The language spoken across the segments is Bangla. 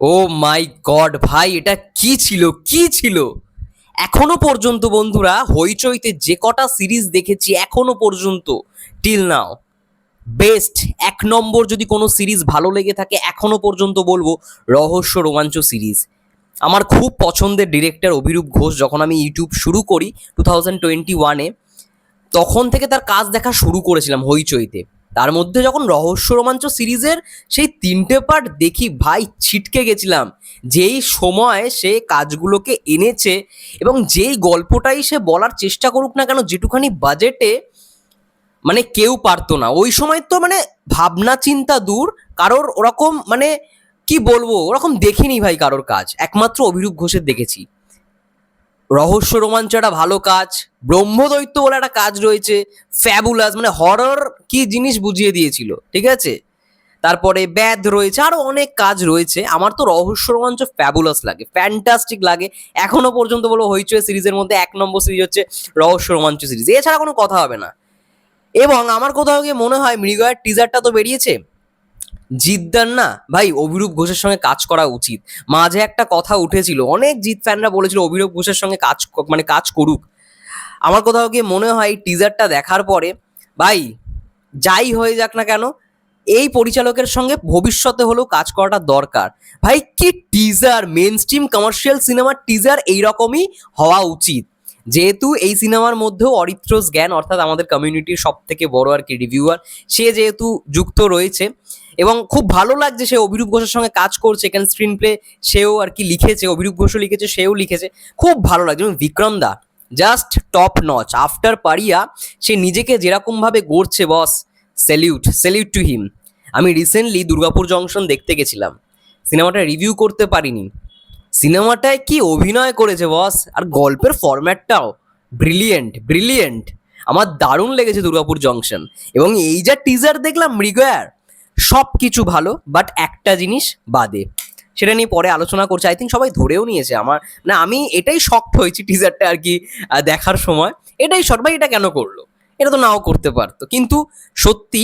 ও মাই গড, ভাই, এটা কি ছিল? কি ছিল? এখনও পর্যন্ত বন্ধুরা, হইচইতে যে কটা সিরিজ দেখেছি এখনও পর্যন্ত টিল নাও বেস্ট এক নম্বর যদি কোনো সিরিজ ভালো লেগে থাকে, এখনও পর্যন্ত বলব, রহস্য রোমাঞ্চ সিরিজ। আমার খুব পছন্দের ডিরেক্টর অভিরূপ ঘোষ, যখন আমি ইউটিউব শুরু করি টু থাউজেন্ড টোয়েন্টি ওয়ানে তখন থেকে তার কাজ দেখা শুরু করেছিলাম হইচইতে। তার মধ্যে যখন রহস্য রোমাঞ্চ সিরিজের সেই তিনটে পার্ট দেখি, ভাই, ছিটকে গেছিলাম। যেই সময় সে কাজগুলোকে এনেছে এবং যেই গল্পটাই সে বলার চেষ্টা করুক না কেন, যেটুখানি বাজেটে মানে কেউ পারতো না। ওই সময় তো মানে ভাবনা চিন্তা দূর, কারোর ওরকম মানে কি বলব, ওরকম দেখিনি ভাই কারোর কাজ। একমাত্র অভিরূপ ঘোষের দেখেছি। রহস্য রোমাঞ্চ একটা ভালো কাজ ব্রহ্মদৈত্য বলে একটা কাজ রয়েছে ফ্যাবুলাস মানে হরর কি জিনিস বুঝিয়ে দিয়েছিল, ঠিক আছে? তারপরে ব্যাধ রয়েছে, আরও অনেক কাজ রয়েছে, আমার তো রহস্য রোমাঞ্চ ফ্যাবুলাস লাগে ফ্যান্টাস্টিক লাগে, এখনও পর্যন্ত বলব হইচই সিরিজের মধ্যে এক নম্বর সিরিজ হচ্ছে রহস্য রোমাঞ্চ সিরিজ, এছাড়া কোনো কথা হবে না। এবং আমার কোথাও গিয়ে মনে হয় মৃগয়ের টিজারটা তো বেরিয়েছে? জিদ্দার না? ভাই, অভিরূপ ঘোষের সঙ্গে কাজ করা উচিত। মাঝে একটা কথা উঠেছিল, অনেক জিৎ ফ্যানরা বলেছিল অভিরূপ ঘোষের সঙ্গে কাজ মানে কাজ করুক। আমার কোথাও গিয়ে মনে হয় টিজারটা দেখার পরে, ভাই, যাই হয়ে যাক না কেন, এই পরিচালকের সঙ্গে ভবিষ্যতে হলেও কাজ করাটা দরকার। ভাই, কি টিজার মেন স্ট্রিম কমার্শিয়াল সিনেমার টিজার এইরকমই হওয়া উচিত। যেহেতু এই সিনেমার মধ্যেও অরিত্রস জ্ঞান, অর্থাৎ আমাদের কমিউনিটির সব থেকে বড় আর কি রিভিউয়ার সে যেহেতু যুক্ত রয়েছে এবং খুব ভালো লাগছে সে অভিরূপ ঘোষের সঙ্গে কাজ করছে, এখানে স্ক্রিন প্লে সেও আর কি লিখেছে, অভিরূপ ঘোষও লিখেছে, সেও লিখেছে। খুব ভালো লাগছে। এবং Bikram da just top notch after Pariah, সে নিজেকে যেরকমভাবে গড়ছে boss salute salute to him আমি রিসেন্টলি দুর্গাপুর জংশন দেখতে গেছিলাম। সিনেমাটা রিভিউ করতে পারিনি। সিনেমাটায় কি অভিনয় করেছে বস আর গল্পের ফরম্যাটটাও ব্রিলিয়েন্ট ব্রিলিয়েন্ট আমার দারুণ লেগেছে দুর্গাপুর জংশন এবং এই যা টিজার দেখলাম, মৃগয়ার সব কিছু ভালো বাট একটা জিনিস বাদে। সেটা নিয়ে পরে আলোচনা করছে। আই থিঙ্ক সবাই ধরেও নিয়েছে আমার। না, আমি এটাই শক্ট হয়েছি টিজারটা আর কি দেখার সময়। এটাই শর্ট ভাই, এটা কেন করল? এটা তো নাও করতে পারতো। কিন্তু সত্যি,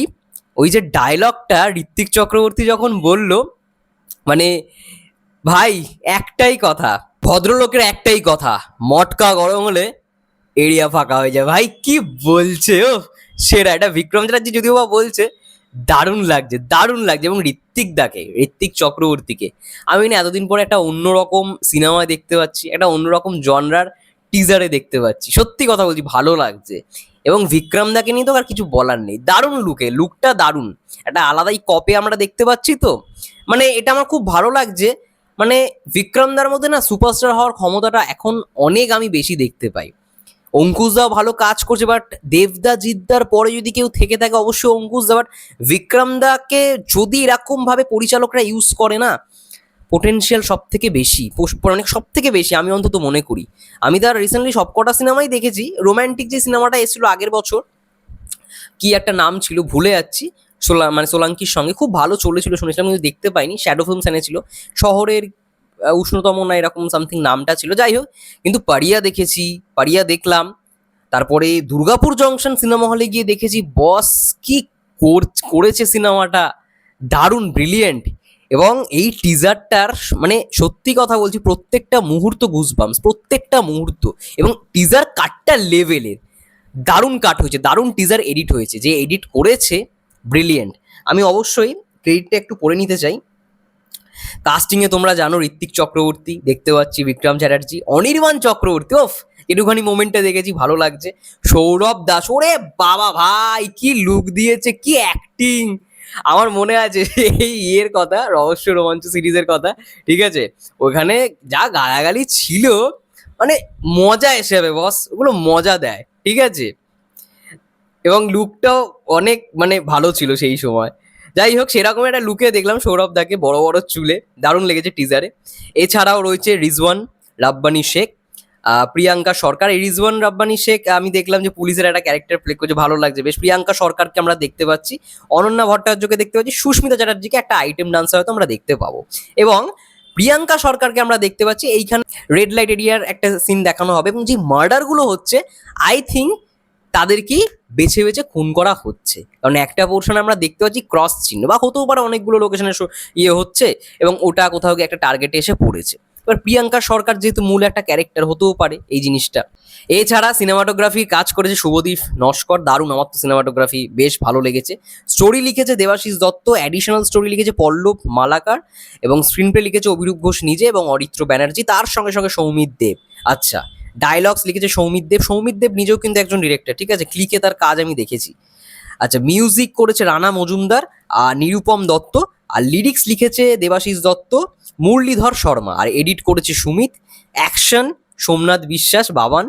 ওই যে ডায়লগটা ঋত্বিক চক্রবর্তী যখন বলল মানে ভাই, একটাই কথা, ভদ্রলোকের একটাই কথা, মটকা গরম হলে এরিয়া ফাঁকা হয়ে যায়। ভাই, কি বলছে ও সেরা, এটা বিক্রম চ্যাটার্জি যদিও বা বলছে দারুণ লাগছে দারুণ লাগছে এবং ঋত্বিক দাকে, ঋত্বিক চক্রবর্তীকে। আমি না এতদিন পরে একটা অন্যরকম সিনেমা দেখতে পাচ্ছি, একটা অন্যরকম জনরার টিজারে দেখতে পাচ্ছি। সত্যি কথা বলছি, ভালো লাগছে। এবং বিক্রম দাকে নিয়ে তো আর কিছু বলার নেই। দারুণ লুকে লুকটা দারুণ। একটা আলাদাই কপে আমরা দেখতে পাচ্ছি তো। মানে এটা আমার খুব ভালো লাগছে। মানে বিক্রমদার মধ্যে না সুপারস্টার হওয়ার ক্ষমতাটা এখন অনেক আমি বেশি দেখতে পাই। অঙ্কুশদাও ভালো কাজ করছে বাট দেবদা, জিদ্দার পরে যদি কেউ থেকে থাকে, অবশ্যই অঙ্কুশদা বাট বিক্রমদাকে যদি এরকম ভাবে পরিচালকরা ইউজ করে না পোটেনশিয়াল সব থেকে বেশি অনেক সব থেকে বেশি আমি অন্তত মনে করি। আমি তার রিসেন্টলি সবকটা সিনেমাই দেখেছি রোম্যান্টিক যে সিনেমাটা এসেছিল আগের বছর, কি একটা নাম ছিল, ভুলে যাচ্ছি, সোলা মানে সোলাঙ্কির সঙ্গে, খুব ভালো চলেছিল, শুনেছিলাম কিন্তু দেখতে পাইনি শ্যাডো ফিল্মস এনেছিল, শহরের উষ্ণতম না এরকম সামথিং নামটা ছিল। যাই হোক, কিন্তু পারিয়া দেখেছি পারিয়া দেখলাম। তারপরে দুর্গাপুর জংশন সিনেমা হলে গিয়ে দেখেছি বস কি কর- করেছে সিনেমাটা দারুণ ব্রিলিয়েন্ট এবং এই টিজারটার মানে সত্যি কথা বলছি, প্রত্যেকটা মুহূর্ত গুজবামস প্রত্যেকটা মুহূর্ত। এবং টিজার কাটটা লেভেলের দারুণ কাট হয়েছে, দারুণ টিজার এডিট হয়েছে। যে এডিট করেছে ব্রিলিয়েন্ট আমি অবশ্যই ক্রেডিটটা একটু করে নিতে চাই। কাস্টিংয়ে তোমরা জানো ঋত্বিক চক্রবর্তী, দেখতে পাচ্ছি বিক্রম চ্যাটার্জি, অনির্বাণ চক্রবর্তী ওফ একটুখানি মোমেন্টে দেখেছি, ভালো লাগছে। সৌরভ দাস, ওরে বাবা ভাই, কি লুক দিয়েছে, কি অ্যাক্টিং আমার মনে আছে এই ইয়ের কথা, রহস্য রোমাঞ্চ সিরিজের কথা, ঠিক আছে? ওখানে যা গালাগালি ছিল মানে মজা এসে যাবে বস ওগুলো মজা দেয়, ঠিক আছে? এবং লুকটাও অনেক মানে ভালো ছিল সেই সময়। যাই হোক সেরকম একটা লুকে দেখলাম সৌরভ দাকে, বড় বড় চুলে, দারুণ লেগেছে টিজারে এছাড়াও রয়েছে রিজওয়ান রাব্বানি শেখ প্রিয়াঙ্কা সরকার। এই রিজওয়ান রাব্বানি শেখ, আমি দেখলাম যে পুলিশের একটা ক্যারেক্টার প্লে করছে, ভালো লাগছে। বেশ, প্রিয়াঙ্কা সরকারকে আমরা দেখতে পাচ্ছি। অনন্যা ভট্টাচার্যকে দেখতে পাচ্ছি। সুস্মিতা চ্যাটার্জিকে একটা আইটেম ডান্সার হয়তো আমরা দেখতে পাবো। এবং প্রিয়াঙ্কা সরকারকে আমরা দেখতে পাচ্ছি, এইখানে রেড লাইট এরিয়ার একটা সিন দেখানো হবে। এবং যে মার্ডারগুলো হচ্ছে আই থিঙ্ক তাদেরকেই বেছে বেছে খুন করা হচ্ছে। কারণ একটা পোর্শন আমরা দেখতে পাচ্ছি ক্রস চিহ্ন বা হতেও পারে অনেকগুলো লোকেশনে ইয়ে হচ্ছে এবং ওটা কোথাও গিয়ে একটা টার্গেটে এসে পড়েছে। এবার প্রিয়াঙ্কা সরকার যেহেতু মূল একটা ক্যারেক্টার হতেও পারে এই জিনিসটা। এছাড়া সিনেমাটোগ্রাফি কাজ করেছে শুভদীপ নস্কর, দারুণ, আমার তো সিনেমাটোগ্রাফি বেশ ভালো লেগেছে। স্টোরি লিখেছে দেবাশিস দত্ত অ্যাডিশনাল স্টোরি লিখেছে পল্লব মালাকার এবং স্ক্রিনপ্লে লিখেছে অভিরূপ ঘোষ নিজে এবং অরিত্র ব্যানার্জি, তার সঙ্গে সঙ্গে সৌমিত দেব। আচ্ছা ডায়লগস লিখেছে সৌমিত দেব। সৌমিত দেব নিজেও কিন্তু একজন ডিরেক্টর ঠিক আছে? ক্লিকে তার কাজ আমি দেখেছি। আচ্ছা মিউজিক করেছে রানা মজুমদার, আর নিরুপম দত্ত, আর লিরিক্স লিখেছে দেবাশিস দত্ত, মুরলীধর শর্মা, আর এডিট করেছে সুমিত অ্যাকশন সোমনাথ বিশ্বাস, বাবান,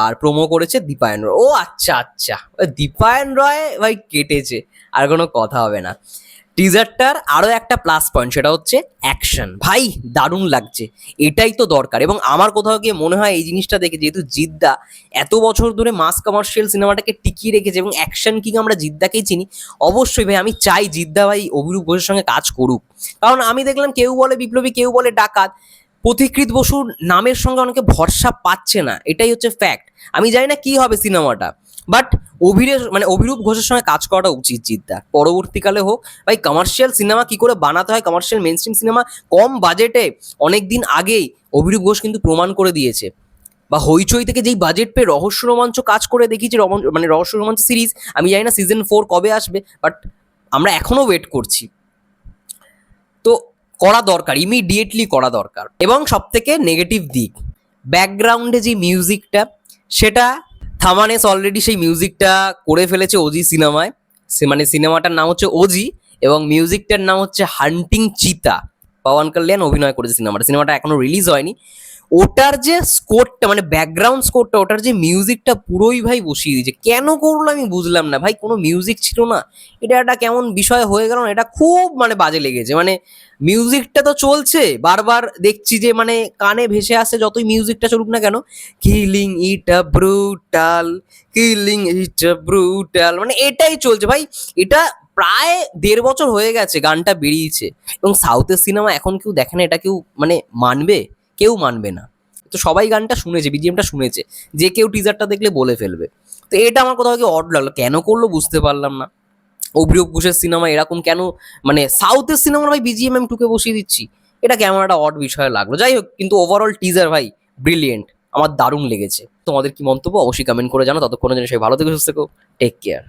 আর প্রোমো করেছে দীপায়ন রয়। ও আচ্ছা আচ্ছা। দীপায়ন রয় ভাই কেটেছে, আর কোনো কথা হবে না। টিজারটার আরও একটা প্লাস পয়েন্ট সেটা হচ্ছে অ্যাকশন ভাই, দারুণ লাগছে। এটাই তো দরকার। এবং আমার কোথাও গিয়ে মনে হয় এই জিনিসটা দেখে, যেহেতু জিদ্দা এত বছর ধরে মাস কমার্শিয়াল সিনেমাটাকে টিকিয়ে রেখেছে এবং অ্যাকশন কিং আমরা জিদ্দাকেই চিনি, অবশ্যই ভাই, আমি চাই জিদ্দা ভাই অভিরূপ ঘোষের সঙ্গে কাজ করুক। কারণ আমি দেখলাম কেউ বলে বিপ্লবী, কেউ বলে ডাকাত। পথিকৃত বসুর নামের সঙ্গে অনেকে ভরসা পাচ্ছে না। এটাই হচ্ছে ফ্যাক্ট আমি জানি না কি হবে সিনেমাটা বাট অভিরে মানে অভিরূপ ঘোষের সঙ্গে কাজ করাটা উচিত জিদ্দা পরবর্তীকালে হোক, ভাই কমার্শিয়াল সিনেমা কি করে বানাতে হয়? কমার্শিয়াল মেন সিনেমা কম বাজেটে অনেক দিন আগেই অভিরূপ ঘোষ কিন্তু প্রমাণ করে দিয়েছে। বা হইচই থেকে যেই বাজেট পেয়ে রহস্য রোমাঞ্চ কাজ করে দেখিয়েছে মানে রহস্য রোমাঞ্চ সিরিজ আমি জানি না সিজন ফোর কবে আসবে বাট আমরা এখনও ওয়েট করছি। তো করা দরকার ইমিডিয়েটলি করা দরকার। এবং সব থেকে নেগেটিভ দিক ব্যাকগ্রাউন্ডে যে মিউজিকটা সেটা থামানেস অলরেডি সেই মিউজিকটা করে ফেলেছে ওজি সিনেমায় সে মানে সিনেমাটার নাম হচ্ছে ওজি এবং মিউজিকটার নাম হচ্ছে হান্টিং চিতা পবন কল্যাণ অভিনয় করেছে সিনেমাটা সিনেমাটা এখনও রিলিজ হয়নি। ওটার যে স্কোরটা মানে ব্যাকগ্রাউন্ড স্কোরটা ওটার যে মিউজিকটা পুরোই ভাই বসিয়ে দিয়েছে। কেন করল আমি বুঝলাম না। ভাই, কোনো মিউজিক ছিল না। এটা একটা কেমন বিষয় হয়ে গেল না, এটা খুব মানে বাজে লেগেছে। মানে মিউজিকটা তো চলছে, বারবার দেখছি যে মানে কানে ভেসে আসছে যতই মিউজিকটা চলুক না কেন killing it a brutal killing it a brutal মানে এটাই চলছে। ভাই, এটা প্রায় দেড় বছর হয়ে গেছে গানটা বেরিয়েছে। এবং সাউথের সিনেমা এখন কেউ দেখে না, এটা কেউ মানে মানবে? কেউ মানবে না। তো সবাই গানটা শুনেছে বিজিএমটা শুনেছে। যে কেউ টিজারটা দেখলে বলে ফেলবে। তো এটা আমার কোথাও কি অড লাগল? কেন করল বুঝতে পারলাম না। অভিরূপ ঘোষের সিনেমা এরকম কেন? মানে সাউথের সিনেমার ভাই বিজিএম আমি টুকে বসিয়ে দিচ্ছি। এটা কেমন একটা অড বিষয় লাগল। যাই হোক, কিন্তু ওভারঅল টিজার ভাই ব্রিলিয়েন্ট আমার দারুণ লেগেছে। তোমাদের কি মন্তব্য? অবশ্যই কমেন্ট করে জানো ততক্ষণের জন্য সবাই ভালো থেকে, সুস্থ থেকো। Take care